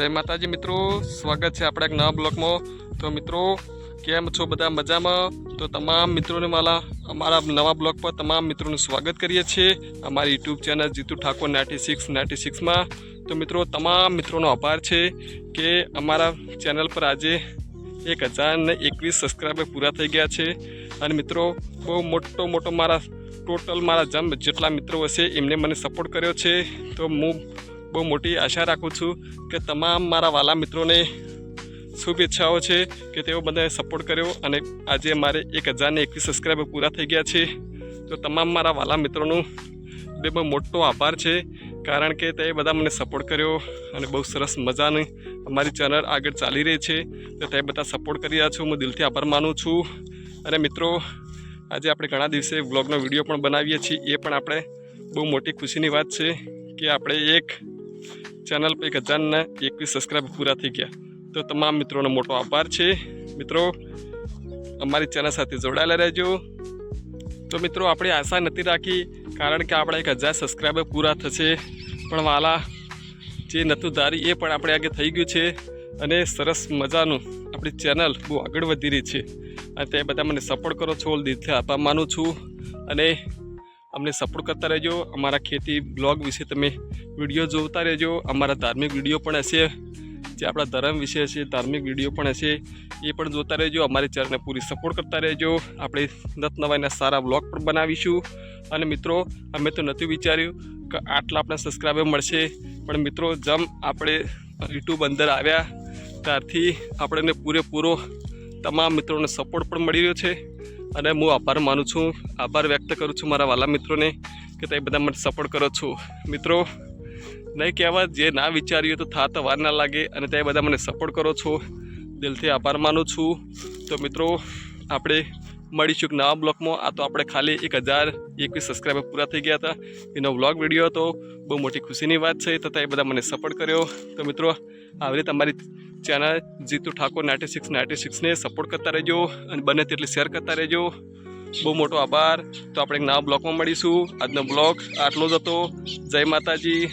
જય માતાજી મિત્રો, સ્વાગત છે આપણા એક નવા બ્લોગમાં. તો મિત્રો, કેમ છો બધા? મજામાં? તો તમામ મિત્રોને મારા, અમારા નવા બ્લોગ પર તમામ મિત્રોનું સ્વાગત કરીએ છીએ અમારી YouTube channel Jitu Thakor ninety six, ninety સિક્સમાં તો મિત્રો, તમામ મિત્રોનો આભાર છે કે અમારા ચેનલ પર આજે એક હજારને એકવીસ સબસ્ક્રાઈબર પૂરા થઈ ગયા છે. અને મિત્રો, બહુ મોટો મોટો મારા, ટોટલ મારા જમ જેટલા મિત્રો હશે એમને મને સપોર્ટ કર્યો છે. તો હું બહુ મોટી આશા રાખું છું કે તમામ મારા વાલા મિત્રોને શુભેચ્છાઓ છે કે તેઓ બધાએ સપોર્ટ કર્યો અને આજે મારે એક હજારને એકવીસ સબસ્ક્રાઈબર પૂરા થઈ ગયા છે. તો તમામ મારા વાલા મિત્રોનું બે બહુ મોટો આભાર છે કારણ કે તે બધા મને સપોર્ટ કર્યો અને બહુ સરસ મજાની અમારી ચેનલ આગળ ચાલી રહી છે. તો તે બધા સપોર્ટ કરી રહ્યા છું. હું દિલથી આભાર માનું છું. અને મિત્રો, આજે આપણે ઘણા દિવસે વ્લોગનો વીડિયો પણ બનાવીએ છીએ. એ પણ આપણે બહુ મોટી ખુશીની વાત છે કે આપણે એક ચેનલ પર એક હજારના એકવીસ સબસ્ક્રાઈબ પૂરા થઈ ગયા. તો તમામ મિત્રોનો મોટો આભાર છે. મિત્રો, અમારી ચેનલ સાથે જોડાયેલા રહેજો. તો મિત્રો, આપણે આશા નથી રાખી, કારણ કે આપણા એક હજાર સબસ્ક્રાઈબર પૂરા થશે. પણ વાલા, જે નહોતું ધારી, એ પણ આપણે આગળ થઈ ગયું છે. અને સરસ મજાનું આપણી ચેનલ બહુ આગળ વધી રહી છે. અને તે બધા મને સપોર્ટ કરો છો, દિલથી આભાર માનું છું. અને અમને સપોર્ટ કરતા રહેજો, અમારા ખેતી બ્લોગ વિશે તમે વીડિયો જોતા રહેજો, અમારા ધાર્મિક વીડિયો પણ હશે, જે આપણા ધર્મ વિશે હશે, ધાર્મિક વીડિયો પણ હશે, એ પણ જોતા રહેજો, અમારી ચેનલને પૂરી સપોર્ટ કરતા રહેજો, આપણે નત નવાઈના સારા બ્લોગ પણ બનાવીશું, અને મિત્રો, અમે તો નહોતું વિચાર્યું કે આટલા આપણે સબસ્ક્રાઈબર મળશે, પણ મિત્રો, જેમ આપણે યુટ્યુબ અંદર આવ્યા, ત્યારથી આપણને પૂરેપૂરો તમામ મિત્રોને સપોર્ટ પણ મળી રહ્યો છે અને હું આભાર માનું છું. આભાર વ્યક્ત કરું છું મારા વાલા મિત્રોને કે તે બધા મને સપોર્ટ કરો છો. મિત્રો, નહીં કહેવા જે ના વિચાર્યું તો થા તો વાર ના લાગે અને તે બધા મને સપોર્ટ કરો છો. દિલથી આભાર માનું છું. તો મિત્રો, આપણે મળીશું એક નવા બ્લોગમાં આ તો આપણે ખાલી એક હજાર એકવીસ સબસ્ક્રાઈબર પૂરા થઈ ગયા હતા. એનો બ્લોગ વીડિયો હતો. બહુ મોટી ખુશીની વાત છે. તથા એ બધા મને સપોર્ટ કર્યો. તો મિત્રો, આવી રીતે તમારી channel Jitu Thakor ninety six ninety સિક્સને support કરતા રહેજો અને બને તેટલી શેર કરતા રહેજો. બહુ મોટો આભાર. તો આપણે એક નવા બ્લોગમાં મળીશું. આજનો બ્લોગ આટલો જ હતો. જય માતાજી.